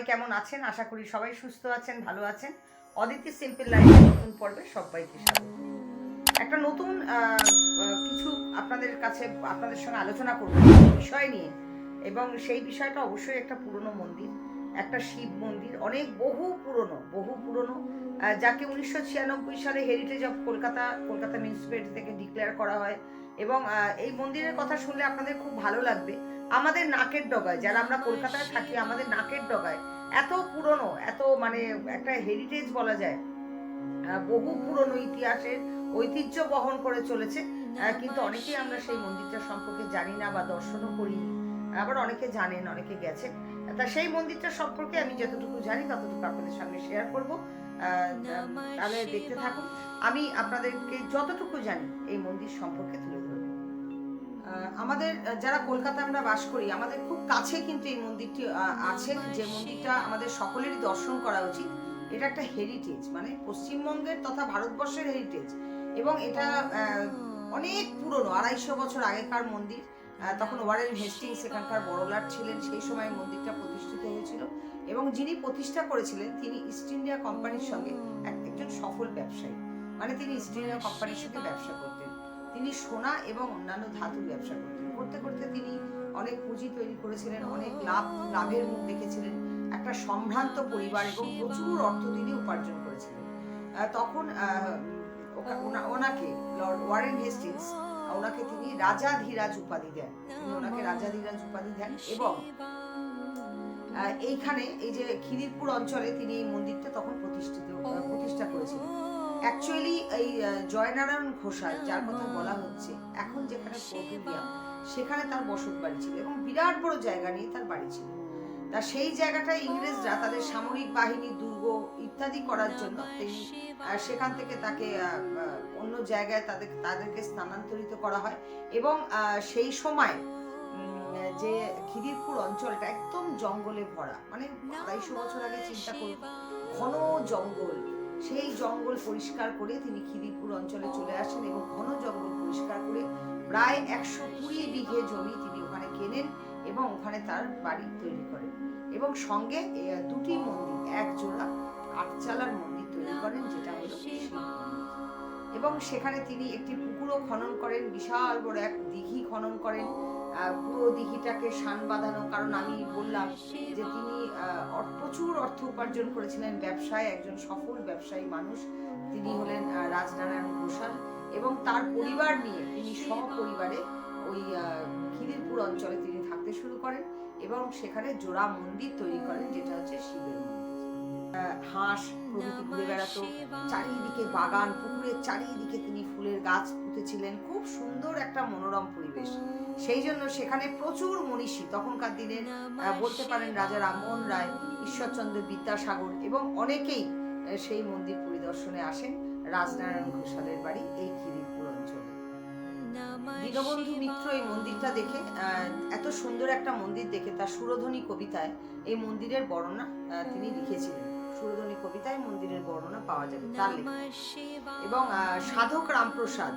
সবাই কেমন আছেন? আশা করি সবাই সুস্থ আছেন, ভালো আছেন। অদিতি সিম্পল লাইফ নতুন পর্বে সবাইকে স্বাগত। একটা নতুন কিছু আপনাদের কাছে, আপনাদের সঙ্গে আলোচনা করব বিষয় নিয়ে। এবং সেই বিষয়টা অবশ্যই একটা পুরনো মন্দির। একটা শিব মন্দির, অনেক বহু পুরনো বহু পুরনো যাকে উনিশশো ছিয়ানব্বই সালে heritage of Kolkata Kolkata municipality থেকে ডিক্লেয়ার করা হয় এবং এই মন্দিরের কথা শুনলে আপনাদের খুব ভালো লাগবে। আমাদের নাকের ডগায়, যারা আমরা কলকাতায় থাকি, আমাদের নাকের ডগায় এত পুরনো, এত মানে একটা হেরিটেজ বলা যায় বহু পুরনো ইতিহাসের ঐতিহ্য বহন করে চলেছে। কিন্তু অনেকেই আমরা সেই মন্দিরটা সম্পর্কে জানি না বা দর্শনও করিনি। আবার অনেকে জানেন, অনেকে গেছেন। তা সেই মন্দিরটা সম্পর্কে আমি যতটুকু জানি, ততটুকু আপনাদের সামনে শেয়ার করব। তাহলে দেখতে থাকুন। আমি আপনাদেরকে যতটুকু জানি এই মন্দির সম্পর্কে তুলে ধরবো। আমাদের, যারা কলকাতা আমরা বাস করি, আমাদের খুব কাছে কিন্তু এই মন্দিরটি আছে। যে মন্দিরটা আমাদের সকলেরই দর্শন করা উচিত। এটা একটা হেরিটেজ মানে পশ্চিমবঙ্গের তথা ভারতবর্ষের হেরিটেজ এবং এটা অনেক পুরনো, আড়াইশো বছর আগেকার মন্দির। তখন ওয়ারেন হেস্টিং সেখানকার বড়লাট ছিলেন সেই সময় মন্দিরটা প্রতিষ্ঠিত হয়েছিল এবং যিনি প্রতিষ্ঠা করেছিলেন তিনি ইস্ট ইন্ডিয়া কোম্পানির সঙ্গে এক- একজন সফল ব্যবসায়ী। মানে তিনি ইস্ট ইন্ডিয়া কোম্পানির সঙ্গে ব্যবসা করতেন। তিনি সোনা এবং অন্যান্য ধাতুর ব্যবসা করতেন। করতে করতে তিনি অনেক পুঁজি তৈরি করেছিলেন অনেক লাভ লাভের মুখ দেখেছিলেন। একটা সম্ভ্রান্ত পরিবার এবং প্রচুর অর্থ তিনি উপার্জন করেছিলেন। আহ, তখন আহ, ওনাকে লর্ড ওয়ারেন হেস্টিংস ওনাকে তিনি রাজা ধীরাজ উপাধি দেন। ওনাকে রাজা ধীরাজ উপাধি দেন এবং এইখানে এই যে খিদিরপুর অঞ্চলে তিনি এই মন্দিরটা তখন প্রতিষ্ঠিত প্রতিষ্ঠা করেছিলেন। অ্যাকচুয়ালি এই জয়নারায়ণ ঘোষাল, যার কথা বলা হচ্ছে, এখন যেখানে সেখানে তার বসত বাড়ি ছিল এবং বিরাট বড় জায়গা নিয়ে তার বাড়ি ছিল। তা সেই জায়গাটায় ইংরেজরা তাদের সামরিক বাহিনী, দুর্গ ইত্যাদি করার জন্য সেখান থেকে তাকে অন্য জায়গায় তাদের, তাদেরকে স্থানান্তরিত করা হয় এবং সেই সময় যে খিদিরপুর অঞ্চলটা একদম জঙ্গলে ভরা মানে আড়াইশো বছর আগে চিন্তা করুন, ঘন জঙ্গল, সেই জঙ্গল পরিষ্কার করে তিনি খিদিরপুর অঞ্চলে চলে আসেন এবং ঘন জঙ্গল পরিষ্কার করে প্রায় একশো কুড়ি বিঘে জমি তিনি ওখানে কেনেন এবং ওখানে তার বাড়ি তৈরি করেন। এবং সঙ্গে দুটি মন্দির এক জোড়া আটচালার মন্দির তৈরি করেন যেটা হলো এবং সেখানে তিনি একটি পুকুরও খনন করেন বিশাল বড় এক দিঘি খনন করেন। আহ, পুরো দিঘিটাকে শান বাঁধানো কারণ আমি বললাম যে তিনি প্রচুর অর্থ উপার্জন করেছিলেন ব্যবসায় একজন সফল ব্যবসায়ী মানুষ। তিনি হলেন রাজনারায়ণ ঘোষাল এবং তার পরিবার নিয়ে তিনি সপরিবারে ওই আহ, খিদিরপুর অঞ্চলে তিনি থাকতে শুরু করেন। এবং সেখানে জোড়া মন্দির তৈরি করেন যেটা হচ্ছে শিবের মন্দির। হাঁস প্রভৃতি ঘুরে বেড়াতো চারিদিকে বাগান পুকুরের চারিদিকে তিনি ফুলের গাছ পুঁতেছিলেন খুব সুন্দর একটা মনোরম পরিবেশ। সেই জন্য সেখানে প্রচুর মনীষী তখনকার আহ, বলতে পারেন রাজা রামমোহন রায় ঈশ্বরচন্দ্র বিদ্যাসাগর এবং অনেকেই সেই মন্দির পরিদর্শনে আসেন। রাজনারায়ণ ঘোষালের বাড়ি এই খিদিরপুর অঞ্চলে। দীনবন্ধু মিত্র এই মন্দিরটা দেখে এত সুন্দর একটা মন্দির দেখে তার সুরধ্বনি কবিতায় এই মন্দিরের বর্ণনা তিনি লিখেছিলেন। সুরধ্বনি কবিতায় মন্দিরের বর্ণনা পাওয়া যাবে তার এবং সাধক রামপ্রসাদ,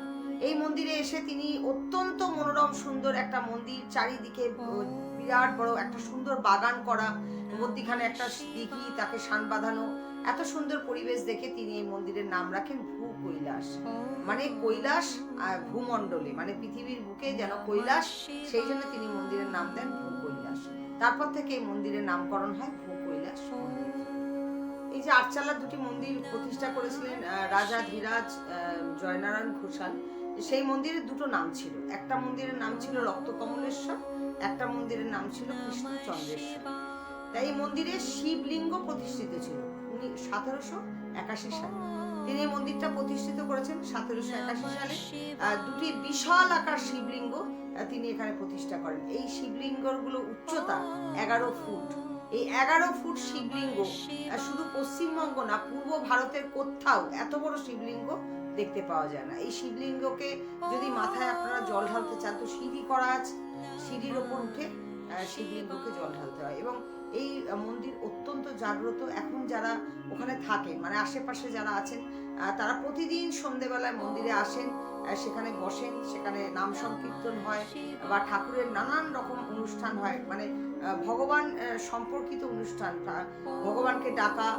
এই মন্দিরে এসে তিনি অত্যন্ত মনোরম, সুন্দর একটা মন্দির চারিদিকে বিরাট বড় একটা সুন্দর বাগান করা, মধ্যিখানে একটা দিঘি, তাকে শান বাঁধানো, এত সুন্দর পরিবেশ দেখে তিনি এই মন্দিরের নাম রাখেন। কৈলাস। মানে কৈলাস আর ভূমণ্ডলে মানে পৃথিবীর বুকে যেন কৈলাস, সেই জন্য তিনি মন্দিরের নাম দেন ভূ কৈলাস তারপর থেকে এই মন্দিরের নামকরণ হয় ভূ কৈলাস এই যে আটচালার দুটি মন্দির প্রতিষ্ঠা করেছিলেন রাজা ধীরাজ জয়নারায়ণ ঘোষাল, সেই মন্দিরের দুটো নাম ছিল। একটা মন্দিরের নাম ছিল রক্তকমলেশ্বর, একটা মন্দিরের নাম ছিল কৃষ্ণচন্দ্রেশ্বর। তাই এই মন্দিরে শিবলিঙ্গ প্রতিষ্ঠিত ছিল, উনি সতেরোশো একাশি সালে। তিনি এই মন্দিরটা প্রতিষ্ঠিত করেছেন সতেরোশো একাশি সালে। দুটি বিশাল আকার শিবলিঙ্গ তিনি এখানে প্রতিষ্ঠা করেন। এই শিবলিঙ্গগুলো উচ্চতা এগারো ফুট। এই এগারো ফুট শিবলিঙ্গ শুধু পশ্চিমবঙ্গ না পূর্ব ভারতের কোথাও এত বড় শিবলিঙ্গ দেখতে পাওয়া যায় না। এই শিবলিঙ্গকে যদি মাথায় আপনারা জল ঢালতে চান তো সিঁড়ি করা আছে। সিঁড়ির ওপর উঠে শিবলিঙ্গকে জল ঢালতে হয়। এবং এই মন্দির অত্যন্ত জাগ্রত। এখন যারা ওখানে থাকেন মানে আশেপাশে যারা আছেন তারা প্রতিদিন সন্ধেবেলায় মন্দিরে আসেন সেখানে বসেন, সেখানে নাম সংকীর্তন হয় বা ঠাকুরের নানান রকম অনুষ্ঠান হয়। মানে ভগবান সম্পর্কিত অনুষ্ঠান ভগবানকে ডাকা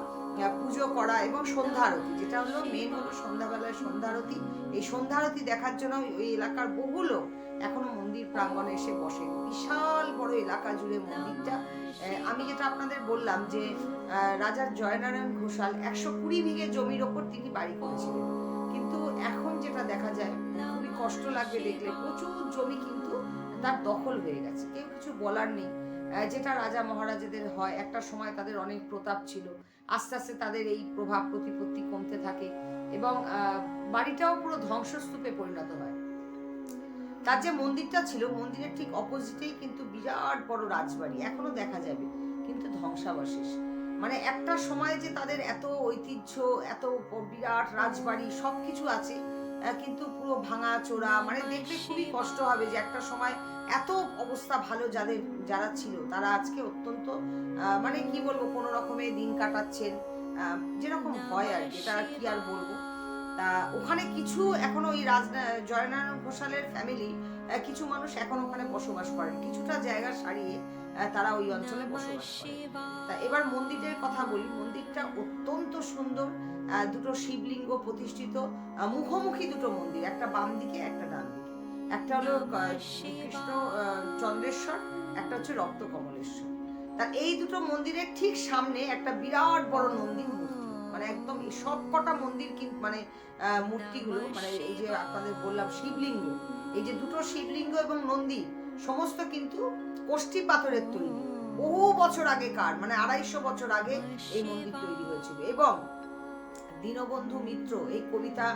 পুজো করা এবং সন্ধ্যা আরতি যেটা হলো মেন হলো সন্ধ্যাবেলায় সন্ধ্যা আরতি এই সন্ধ্যা আরতি দেখার জন্য ওই এলাকার বহু লোক এখনও মন্দির প্রাঙ্গণে এসে বসে। বিশাল বড় এলাকা জুড়ে মন্দিরটা। আমি যেটা আপনাদের বললাম যে রাজার জয়নারায়ণ ঘোষাল একশো কুড়ি বিঘে জমির ওপর তিনি বাড়ি করেছিলেন। কিন্তু এখন যেটা দেখা যায়, খুবই কষ্ট লাগবে দেখলে। প্রচুর জমি কিন্তু তার দখল হয়ে গেছে। কেউ কিছু বলার নেই। যেটা রাজা মহারাজাদের হয়, একটা সময় তাদের অনেক প্রতাপ ছিল। আস্তে আস্তে তাদের এই প্রভাব প্রতিপত্তি কমতে থাকে এবং বাড়িটাও পুরো ধ্বংসস্তূপে পরিণত হয়। তার যে মন্দিরটা ছিল মন্দিরের ঠিক অপোজিটেই কিন্তু বিরাট বড় রাজবাড়ি এখনও দেখা যাবে কিন্তু ধ্বংসাবশেষ। মানে একটা সময় যে তাদের এত ঐতিহ্য এত বিরাট রাজবাড়ি সবকিছু আছে কিন্তু পুরো ভাঙা চোরা মানে দেখলে খুবই কষ্ট হবে যে একটা সময় এত অবস্থা ভালো যাদের যারা ছিল তারা আজকে অত্যন্ত মানে কি বলব কোনো রকমে দিন কাটাচ্ছেন আহ, যেরকম হয় আর কি তারা কি আর বলব? তা ওখানে কিছু এখনও ওই রাজ জয়নারায়ণ ঘোষালের ফ্যামিলি কিছু মানুষ এখন ওখানে বসবাস করেন। কিছুটা জায়গা সারিয়ে তারা ওই অঞ্চলে বসবাস করে তা এবার মন্দিরের কথা বলি। মন্দিরটা অত্যন্ত সুন্দর। দুটো শিবলিঙ্গ প্রতিষ্ঠিত। মুখোমুখি দুটো মন্দির, একটা বাম দিকে, একটা ডান দিকে। একটা হলো কৃষ্ণ চন্দ্রেশ্বর, একটা হচ্ছে রক্ত কমলেশ্বর তা এই দুটো মন্দিরের ঠিক সামনে একটা বিরাট বড় নন্দী মূর্তি। মানে একদম এই সব কটা মন্দির কিন্তু মানে মূর্তিগুলো মানে এই যে আপনাদের বললাম শিবলিঙ্গ এই যে দুটো শিবলিঙ্গ এবং নন্দী সমস্ত কিন্তু কোষ্ঠী পাথরের তৈরি বহু বছর আগেকার মানে আড়াইশো বছর আগে এই মন্দির তৈরি হয়েছিল। এবং দীনবন্ধু মিত্র এই কবিতা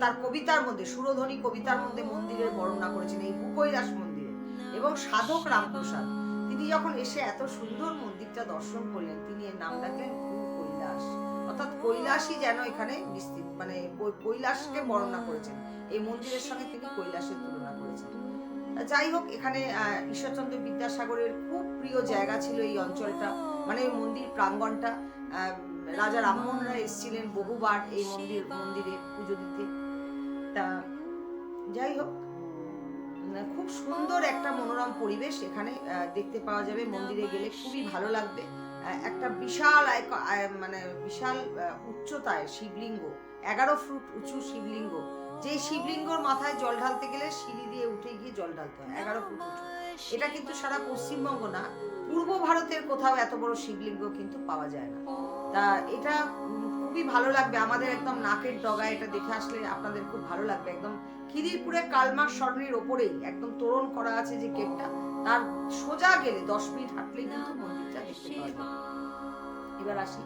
তার কবিতার মধ্যে সুরধ্বনি কবিতার মধ্যে মন্দিরের বর্ণনা করেছেন এই ভূকৈলাস মন্দিরে। এবং সাধক রামপ্রসাদ তিনি যখন এসে এত সুন্দর মন্দিরটা দর্শন করলেন তিনি এর নাম রাখলেন কৈলাস অর্থাৎ কৈলাসই যেন এখানে বিস্তৃত মানে কৈলাসকে বর্ণনা করেছেন। এই মন্দিরের সঙ্গে তিনি কৈলাসের তুলনা করেছেন। যাই হোক এখানে ঈশ্বরচন্দ্র বিদ্যাসাগরের খুব প্রিয় জায়গা ছিল এই অঞ্চলটা মানে মন্দির প্রাঙ্গণটা আহ, রাজা রামমোহন রায় এসেছিলেন বহুবার এই মন্দির মন্দিরে পুজো দিতে। তা যাই হোক খুব সুন্দর একটা মনোরম পরিবেশ এখানে দেখতে পাওয়া যাবে। মন্দিরে গেলে খুবই ভালো লাগবে। একটা বিশাল মানে বিশাল উচ্চতায় শিবলিঙ্গ, এগারো ফুট উঁচু শিবলিঙ্গ। যে শিবলিঙ্গর মাথায় জল ঢালতে গেলে সিঁড়ি দিয়ে উঠে গিয়ে জল ঢালতে হয়, এগারো ফুট উঁচু। এটা কিন্তু সারা পশ্চিমবঙ্গ না, পূর্ব ভারতের কোথাও এত বড় শিবলিঙ্গ কিন্তু পাওয়া যায় না। তা এটা খুবই ভালো লাগবে। আমাদের একদম নাকের ডগায় এটা দেখে আসলে আপনাদের খুব ভালো লাগবে। একদম খিদিরপুরে কালমার স্বর্ণের ওপরেই একদম তোরণ করা আছে যে গেটটা। তার সোজা গেলে দশ মিনিট হাঁটলেই কিন্তু মন্দিরটা দেখতে পাওয়া এবার আসি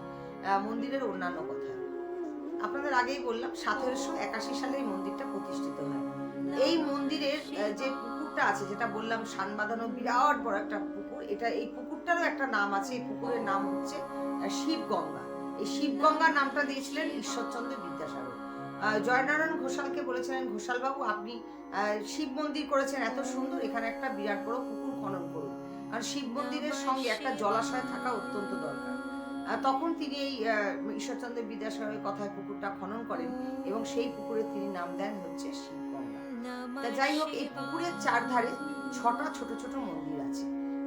মন্দিরের অন্যান্য কথা। আপনাদের আগেই বললাম, সতেরোশো একাশি সালে এই মন্দিরটা প্রতিষ্ঠিত হয়। এই মন্দিরের যে পুকুরটা আছে, যেটা বললাম সান বাঁধানো বিরাট বড় একটা পুকুর, এটা, এই পুকুরটারও একটা নাম আছে, এই পুকুরের নাম হচ্ছে শিবগঙ্গা। এই শিবগঙ্গা নামটা দিয়েছিলেন ঈশ্বরচন্দ্র বিদ্যাসাগর। জয়নারায়ণ ঘোষালকে বলেছিলেন ঘোষাল বাবু আপনি শিব মন্দির করেছেন এত সুন্দর, এখানে একটা বিরাট বড় পুকুর খনন করুন। আর শিব মন্দিরের সঙ্গে একটা জলাশয় থাকা অত্যন্ত দরকার। তখন তিনি এই ঈশ্বরচন্দ্র বিদ্যাসাগরের কথায় পুকুরটা খনন করেন এবং সেই পুকুরে তিনি নাম দেন হচ্ছে শিবগঙ্গা। যাই হোক, এই পুকুরের চারধারে ছটা ছোট ছোট মন্দির আছে।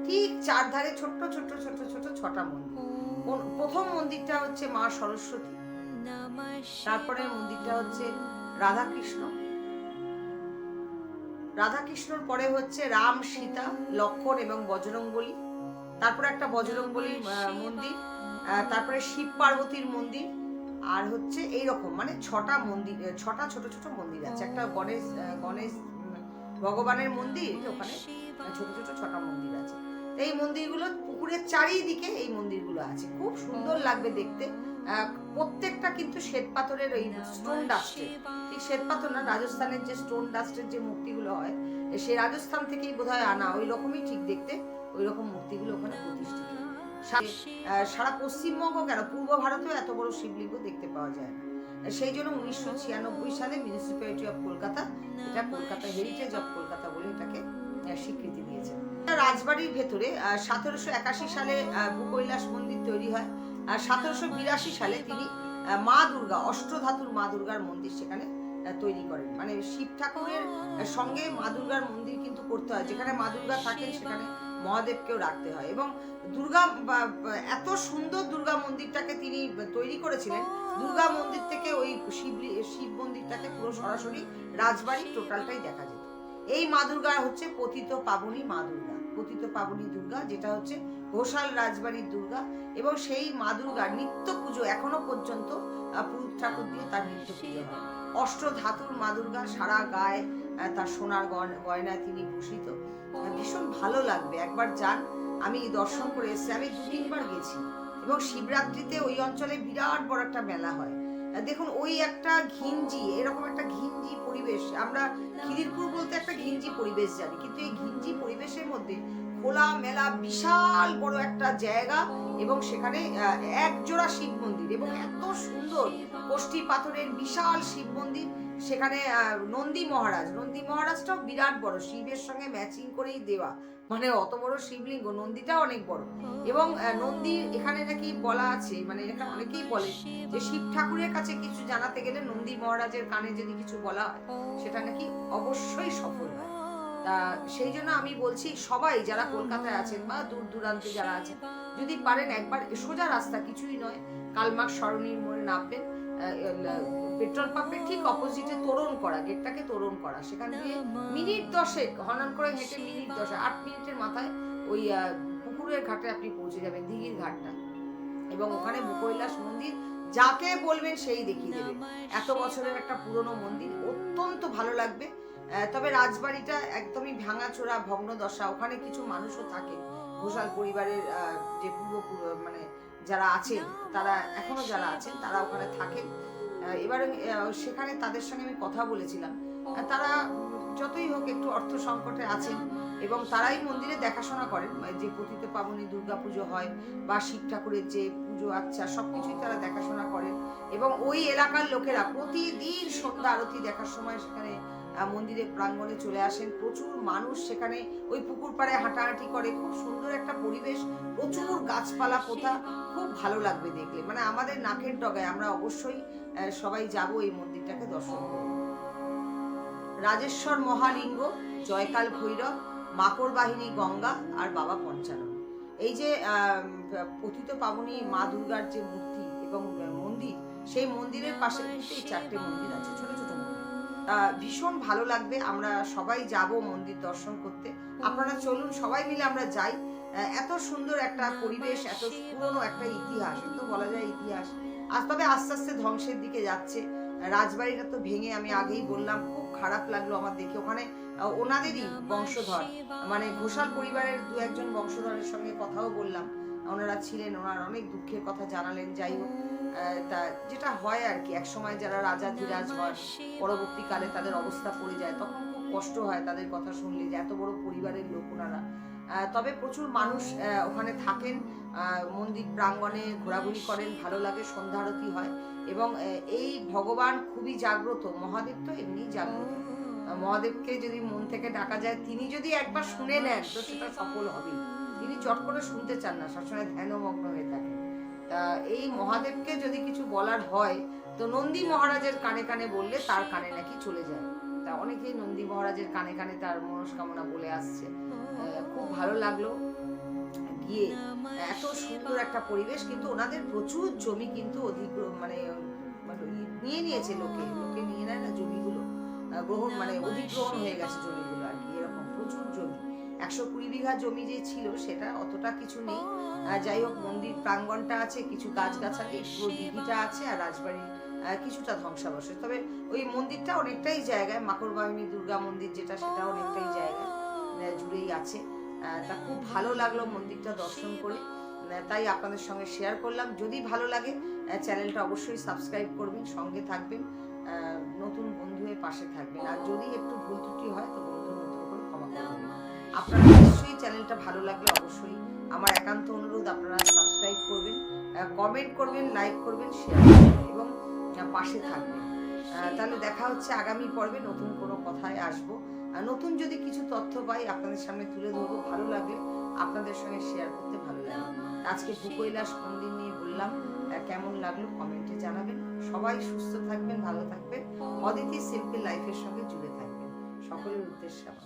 ঠিক চারধারে ছোট্ট ছোট্ট ছোট ছোট ছটা মন্দির। প্রথম মন্দিরটা হচ্ছে মা সরস্বতী। তারপরে মন্দিরটা হচ্ছে রাধাকৃষ্ণ। রাধাকৃষ্ণর পরে হচ্ছে রাম সীতা লক্ষণ এবং বজরংবলী। তারপরে একটা আহ, মন্দির তারপরে শিব পার্বতীর মন্দির আর হচ্ছে এই রকম মানে ছটা মন্দির ছটা ছোট ছোট মন্দির আছে। একটা গণেশ গণেশ ভগবানের মন্দির ওখানে ছোট ছোট ছটা মন্দির আছে। এই মন্দিরগুলো পুকুরের চারিদিকে এই মন্দিরগুলো আছে। খুব সুন্দর লাগবে দেখতে। প্রত্যেকটা কিন্তু শ্বেত পাথরের ওই স্টোন ডাস্টের ঠিক শ্বেত পাথর না, রাজস্থানের যে স্টোন ডাস্টের যে মূর্তিগুলো হয় সে রাজস্থান থেকেই বোধহয় আনা, ওই রকমই ঠিক দেখতে, ওই রকম মূর্তিগুলো ওখানে প্রতিষ্ঠিত। সারা পশ্চিমবঙ্গ কেন? পূর্ব ভারতেও এত বড় শিবলিঙ্গ দেখতে পাওয়া যায় না। সেই জন্য উনিশশো ছিয়ানব্বই সালে মিউনিসিপ্যালিটি অফ কলকাতা এটা কলকাতা হেরিটেজ অফ কলকাতা বলে এটাকে স্বীকৃতি রাজবাড়ির ভেতরে সতেরোশো একাশি সালে ভূকৈলাস মন্দির তৈরি হয়। আর সতেরোশো বিরাশি সালে তিনি মা দুর্গা, অষ্টধাতুর মা দুর্গার মন্দির সেখানে তৈরি করেন। মানে শিব ঠাকুরের সঙ্গে মা দুর্গার মন্দির কিন্তু করতে হয়। যেখানে মা দুর্গা থাকেন, সেখানে মহাদেবকেও রাখতে হয়। এবং দুর্গা এত সুন্দর দুর্গা মন্দিরটাকে তিনি তৈরি করেছিলেন, দুর্গা মন্দির থেকে ওই শিব শিব মন্দিরটাকে পুরো সরাসরি রাজবাড়ি টোটালটাই দেখা যেত। এই মা দুর্গা হচ্ছে পতিত পাবনী মা দুর্গা। পতিত পাবনী দুর্গা যেটা হচ্ছে ঘোষাল রাজবাড়ির দুর্গা এবং সেই মা দুর্গার নিত্য পুজো এখনও পর্যন্ত পুরুত ঠাকুর দিয়ে তার নিত্য পুজো হয়। অষ্ট ধাতুর মা দুর্গা সারা গায়ে তার সোনার গয়না- গয়নায় তিনি ভূষিত। ভীষণ ভালো লাগবে। একবার যান আমি দর্শন করে এসেছি। আমি দু তিনবার গেছি। এবং শিবরাত্রিতে ওই অঞ্চলে বিরাট বড় একটা মেলা হয়। দেখুন, ওই একটা ঘিঞ্জি, এরকম একটা ঘিঞ্জি পরিবেশ, আমরা খিদিরপুর বলতে একটা ঘিঞ্জি পরিবেশ জানি, কিন্তু এই ঘিঞ্জি পরিবেশের মধ্যে খোলা মেলা বিশাল বড় একটা জায়গা এবং সেখানে এক জোড়া শিব মন্দির এবং এত সুন্দর কোষ্ঠী পাথরের বিশাল শিব মন্দির। সেখানে নন্দী মহারাজ, নন্দী মহারাজটাও বিরাট বড়, শিবের সঙ্গে ম্যাচিং করেই দেওয়া। মানে অত বড় শিবলিঙ্গ, নন্দীটা অনেক বড়। এবং নন্দী এখানে নাকি বলা আছে মানে এখানে অনেকেই বলে যে শিব ঠাকুরের কাছে কিছু জানাতে গেলে নন্দী মহারাজের কানে যদি কিছু বলা হয়, সেটা নাকি অবশ্যই সফল হয়। তা সেই জন্য আমি বলছি সবাই যারা কলকাতায় আছেন বা দূর দূরান্তে যারা আছেন, যদি পারেন একবার সোজা রাস্তা, কিছুই নয়। কালমার্ক সরণির মোড়ে নামবেন পেট্রোল পাম্পের ঠিক অপোজিটে তোরণ করা, গেটটাকে তোরণ করা। সেখান দিয়ে মিনিট দশেক হনন করে হেঁটে মিনিট দশে আট মিনিটের মাথায় ওই পুকুরের ঘাটে আপনি পৌঁছে যাবেন, দিঘির ঘাটটা। এবং ওখানে কৈলাস মন্দির, যাকে বলবেন সেই দেখিয়ে দেবে। এত বছরের একটা পুরনো মন্দির, অত্যন্ত ভালো লাগবে। তবে রাজবাড়িটা একদমই ভাঙাচোরা ভগ্ন দশা ওখানে কিছু মানুষও থাকে। ঘোষাল পরিবারের যে পূর্ব মানে যারা আছেন, তারা, এখনও যারা আছেন, তারা ওখানে থাকেন। এবারে সেখানে তাদের সঙ্গে আমি কথা বলেছিলাম। তারা যতই হোক একটু অর্থ সংকটে আছেন এবং তারাই মন্দিরে দেখাশোনা করেন। যে পতিত পাবনী দুর্গা পুজো হয় বা শিব ঠাকুরের যে পুজো আচ্ছা সবকিছুই তারা দেখাশোনা করেন। এবং ওই এলাকার লোকেরা প্রতিদিন সন্ধ্যা আরতি দেখার সময় সেখানে মন্দিরের প্রাঙ্গণে চলে আসেন। প্রচুর মানুষ সেখানে ওই পুকুর পাড়ে হাঁটাহাঁটি করে। খুব সুন্দর একটা পরিবেশ, প্রচুর গাছপালা, পোতা। খুব ভালো লাগবে দেখলে। মানে আমাদের নাকের ডগায় আমরা অবশ্যই সবাই যাব এই মন্দিরটাকে দর্শন করব রাজেশ্বর মহালিঙ্গ, জয়কাল ভৈরব, মাকড় বাহিনী গঙ্গা আর বাবা পঞ্চানন। এই যে পতিত পাবনী মা দুর্গার যে মূর্তি এবং মন্দির, সেই মন্দিরের পাশে চারটে মন্দির আছে। ছোট ছোট ভীষণ ভালো লাগবে। আমরা সবাই যাব মন্দির দর্শন করতে। আপনারা চলুন, সবাই মিলে আমরা যাই। এত সুন্দর একটা পরিবেশ, এত পুরনো একটা ইতিহাস তো বলা যায় ইতিহাস। আজ তবে আস্তে আস্তে ধ্বংসের দিকে যাচ্ছে। রাজবাড়িটা তো ভেঙে আমি আগেই বললাম, খুব খারাপ লাগল আমার দেখে। ওখানে ওনাদেরই বংশধর। মানে ঘোষাল পরিবারের দু একজন বংশধরের সঙ্গে কথাও বললাম। ওনারা ছিলেন, ওনার অনেক দুঃখের কথা জানালেন, যাই হোক। তা যেটা হয় আর কি, একসময় যারা রাজা, ধীরাজ হয় পরবর্তীকালে তাদের অবস্থা পড়ে যায়, তখন খুব কষ্ট হয় তাদের কথা শুনলে যে এত বড় পরিবারের লোক ওনারা। তবে প্রচুর মানুষ ওখানে থাকেন মন্দির প্রাঙ্গণে ঘোরাঘুরি করেন, ভালো লাগে, সন্ধ্যা আরতি হয় এবং এই ভগবান খুবই জাগ্রত, মহাদেব তো এমনি জাগ্রত। মহাদেবকে যদি মন থেকে ডাকা যায়, তিনি যদি একবার শুনে নেন, তো সেটা সফল হবেই। তিনি চট করে শুনতে চান না, সবসময় ধ্যানমগ্ন হয়ে থাকেন। তা এই মহাদেবকে যদি কিছু বলার হয়, তো নন্দী মহারাজের কানে কানে বললে তার কানে নাকি চলে যায়। তা অনেকেই নন্দী মহারাজের কানে কানে তার মনস্কামনা বলে আসছে। খুব ভালো লাগল। গিয়ে এত সুন্দর একটা পরিবেশ, কিন্তু ওনাদের প্রচুর জমি কিন্তু অধিগ্রহণ মানে মানে নিয়ে নিয়েছে লোকে। লোকে নিয়ে নেয় না জমিগুলো। গ্রহণ মানে অধিগ্রহণ হয়ে গেছে জমিগুলো আর কি, এরকম প্রচুর জমি। একশো কুড়ি বিঘা জমি যে ছিল, সেটা অতটা কিছু নেই। যাই হোক, মন্দির প্রাঙ্গণটা আছে, কিছু গাছগাছালি, পুরো দিঘিটা আছে আর রাজবাড়ির কিছুটা ধ্বংসাবশেষ। তবে ওই মন্দিরটা অনেকটাই জায়গায় মাকড় বাহিনী দুর্গা মন্দির যেটা, সেটা অনেকটাই জায়গায় জুড়েই আছে। তা খুব ভালো লাগল মন্দিরটা দর্শন করে। তাই আপনাদের সঙ্গে শেয়ার করলাম। যদি ভালো লাগে চ্যানেলটা অবশ্যই সাবস্ক্রাইব করবেন, সঙ্গে থাকবেন নতুন বন্ধু হয়ে পাশে থাকবেন। আর যদি একটু ভুল ত্রুটি হয়, তো বন্ধুর মতো করে ক্ষমা করবেন আপনারা নিশ্চয়ই চ্যানেলটা ভালো লাগলে অবশ্যই আমার একান্ত অনুরোধ, আপনারা সাবস্ক্রাইব করবেন কমেন্ট করবেন লাইক করবেন শেয়ার করবেন এবং পাশে থাকবেন। তাহলে দেখা হচ্ছে আগামী পর্বে নতুন কোনো কথায় আসব। নতুন যদি কিছু তথ্য পাই, আপনাদের সামনে তুলে ধরবো, ভালো লাগলে আপনাদের সঙ্গে শেয়ার করতে ভালো লাগে। আজকে ভূকৈলাস মন্দির নিয়ে বললাম কেমন লাগল কমেন্টে জানাবেন। সবাই সুস্থ থাকবেন, ভালো থাকবেন। অদিতি সিম্পল লাইফের সঙ্গে জুড়ে থাকবেন। সকলের উদ্দেশ্যে আমার।